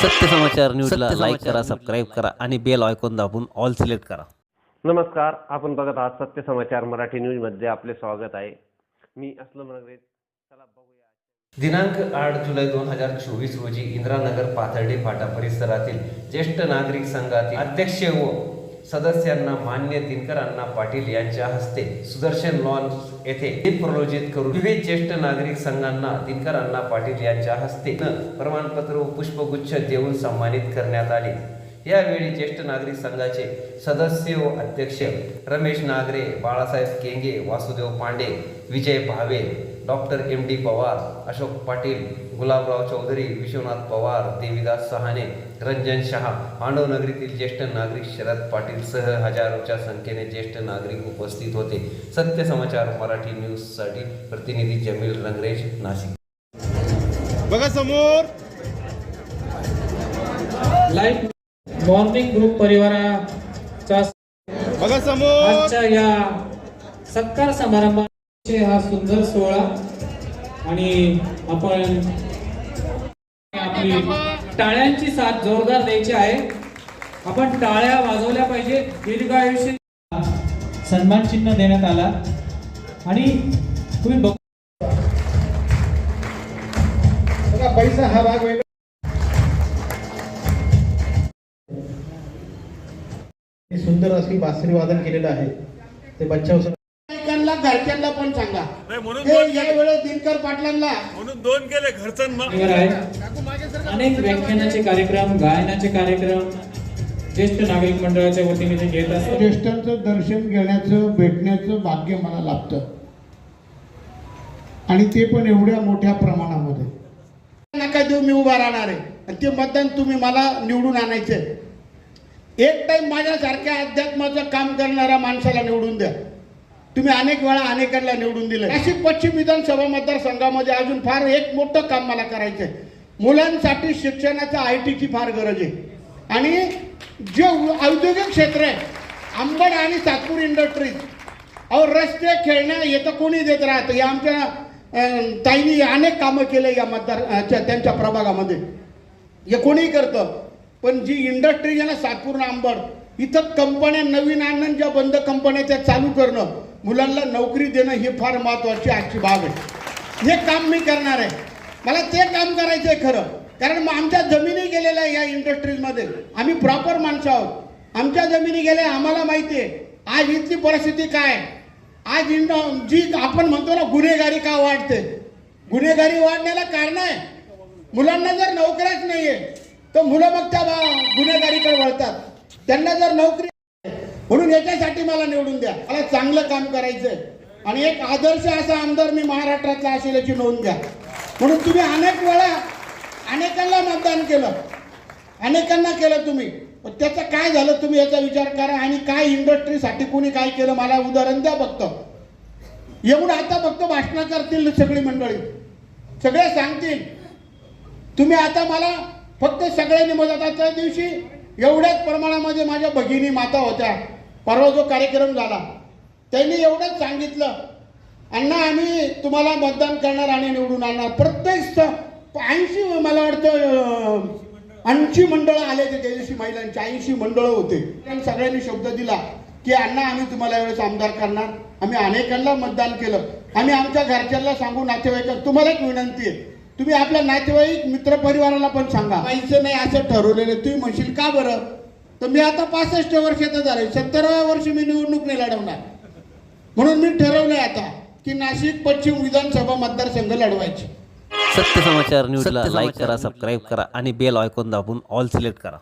सत्य समाचार न्यूजला लाईक करा सबस्क्राईब करा आणि बेल आयकॉन दाबून ऑल सिलेक्ट करा. नमस्कार आपण बघत आहात सत्य समाचार मराठी न्यूजमध्ये आपले स्वागत आहे. मी असलम नगरे चला बघूया. दिनांक आठ जुलै दोन हजार चोवीस रोजी इंदिरानगर पाथर्डी फाटा परिसरातील ज्येष्ठ नागरिक संघातील अध्यक्ष व सदस्यांना मान्य दिनकर अण्णा पाटील यांच्या हस्ते सुदर्शन लॉन्स येथे प्रलोजित करून विविध ज्येष्ठ नागरिक संघांना दिनकर अण्णा पाटील यांच्या हस्ते न प्रमाणपत्र व पुष्पगुच्छ देऊन सन्मानित करण्यात आले. यावेळी ज्येष्ठ नागरिक संघाचे सदस्य व अध्यक्ष Ramesh Nagare Balasaheb Kenge Vasudev Pande Vijay Bhave doctor M D Pawar Ashok Patil Gulabrao Chaudhari Vishwanath Pawar Devidas Sahane Ranjan Shah मांडवनगरीतील ज्येष्ठ नागरिक शरद पाटील सह हजारोच्या संख्येने ज्येष्ठ नागरिक उपस्थित होते. सत्य समाचार मराठी न्यूजसाठी प्रतिनिधी जमील रंगरेज नाशिक. बघा समोर. लाईफ मॉर्निंग ग्रुप परिवाराच्या बघा समोर. आजच्या या सत्कार समारंभाचे हा सुंदर सोहळा. आणि आपण आपली टाळ्यांची साथ जोरदार द्यायची आहे. आपण टाळ्या वाजवल्या पाहिजे. दीर्घ आयुष्य सन्मान चिन्ह देण्यात आला. आणि तुम्ही बघा पैसा हा भाग वेगळा. सुंदर अशी बासरी वादन केलेलं आहे. ते बच्चा नागरिकांना घरच्यांना पण सांगा. हे या. वेळेस दिनकर पाटलांना. म्हणून दोन केले घरचं अनेक व्याख्यानाचे कार्यक्रम गायनाचे कार्यक्रम ज्येष्ठ नागरिक मंडळाच्या वतीने ते घेत असतात. ज्येष्ठांचं दर्शन घेण्याचं भेटण्याचं भाग्य मला लाभतं. आणि ते पण एवढ्या मोठ्या प्रमाणामध्ये. नका देऊ मी उभा राहणार आहे. आणि ते मतदान तुम्ही मला निवडून आणायचे एक टाइम माझ्यासारख्या अध्यात्माचं काम करणाऱ्या माणसाला निवडून द्या. तुम्ही अनेक वेळा अनेकांना निवडून दिले नाशिक पश्चिम विधानसभा मतदारसंघामध्ये अजून फार एक मोठं काम मला करायचं आहे मुलांसाठी शिक्षणाचा आय टीची फार गरज आहे. आणि जे औद्योगिक क्षेत्र आहे आंबड आणि सातपूर इंडस्ट्रीज अहो रस्ते खेळण्या येतं कोणी देत राहतं. या आमच्या ताईंनी अनेक कामं केले या मतदार च्या- त्यांच्या प्रभागामध्ये. हे कोणीही करतं. पण जी इंडस्ट्री आहे ना सातपूर आंबड इथं कंपन्या नवीन आणणं ज्या बंद कंपन्या त्या चालू करणं मुलांना नोकरी देणं ही फार महत्वाची आजची बाब आहे. हे काम मी करणार आहे. मला ते काम करायचं आहे खरं. कारण मग आमच्या जमिनी गेलेल्या आहे या इंडस्ट्रीजमध्ये आम्ही प्रॉपर माणसं आहोत. आमच्या जमिनी गेल्या आम्हाला माहिती आहे. आज इथली परिस्थिती काय? आज इंड जी आपण म्हणतो ना गुन्हेगारी का वाढते? गुन्हेगारी वाढण्याला कारण आहे. मुलांना जर नोकऱ्याच नाही आहे तर मुलं मग त्या बा- गुन्हेगारीकडे वळतात. त्यांना जर नोकरी म्हणून याच्यासाठी मला निवडून द्या. मला चांगलं काम करायचंय. आणि एक आदर्श असा आमदार मी महाराष्ट्रातला असेल याची नोंद घ्या. म्हणून तुम्ही अनेक वेळा अनेकांना मतदान केलं. अनेकांना केलं तुम्ही. पण त्याचं काय झालं तुम्ही याचा विचार करा आणि काय इंडस्ट्रीसाठी कोणी काय केलं मला उदाहरण द्या फक्त. येऊन आता फक्त भाषणं करतील सगळी मंडळी. सगळे सांगतील. तुम्ही आता मला फक्त सगळ्यांनी मदत त्या दिवशी एवढ्याच प्रमाणामध्ये माझ्या भगिनी माता होत्या. परवा जो कार्यक्रम झाला त्यांनी एवढंच सांगितलं अण्णा आम्ही तुम्हाला मतदान करणार आणि निवडून आणणार. प्रत्येक ऐंशी मला वाटतं ऐंशी मंडळं आले ते त्या दिवशी महिलांची. ऐंशी मंडळं होते. त्यांनी सगळ्यांनी शब्द दिला की अण्णा आम्ही तुम्हाला एवढेच आमदार करणार. आम्ही अनेकांना मतदान केलं. आम्ही आमच्या घरच्यांना सांगू नातेवाईक तुम्हाला एक विनंती आहे. तुम्ही आपल्या नातेवाईक मित्रपरिवाराला पण सांगा. पैसे नाही असं ठरवलेलं. तुम्ही म्हणशील का बरं? तर मी आता पासष्ट वर्षाचा झालोय सत्तराव्या वर्षी मी निवडणूक नाही लढवणार. म्हणून मी ठरवलंय आता की नाशिक पश्चिम विधानसभा मतदारसंघ लढवायची. सत्य समाचार न्यूजला लाईक करा सबस्क्राईब करा आणि बेल आयकॉन दाबून ऑल सिलेक्ट करा.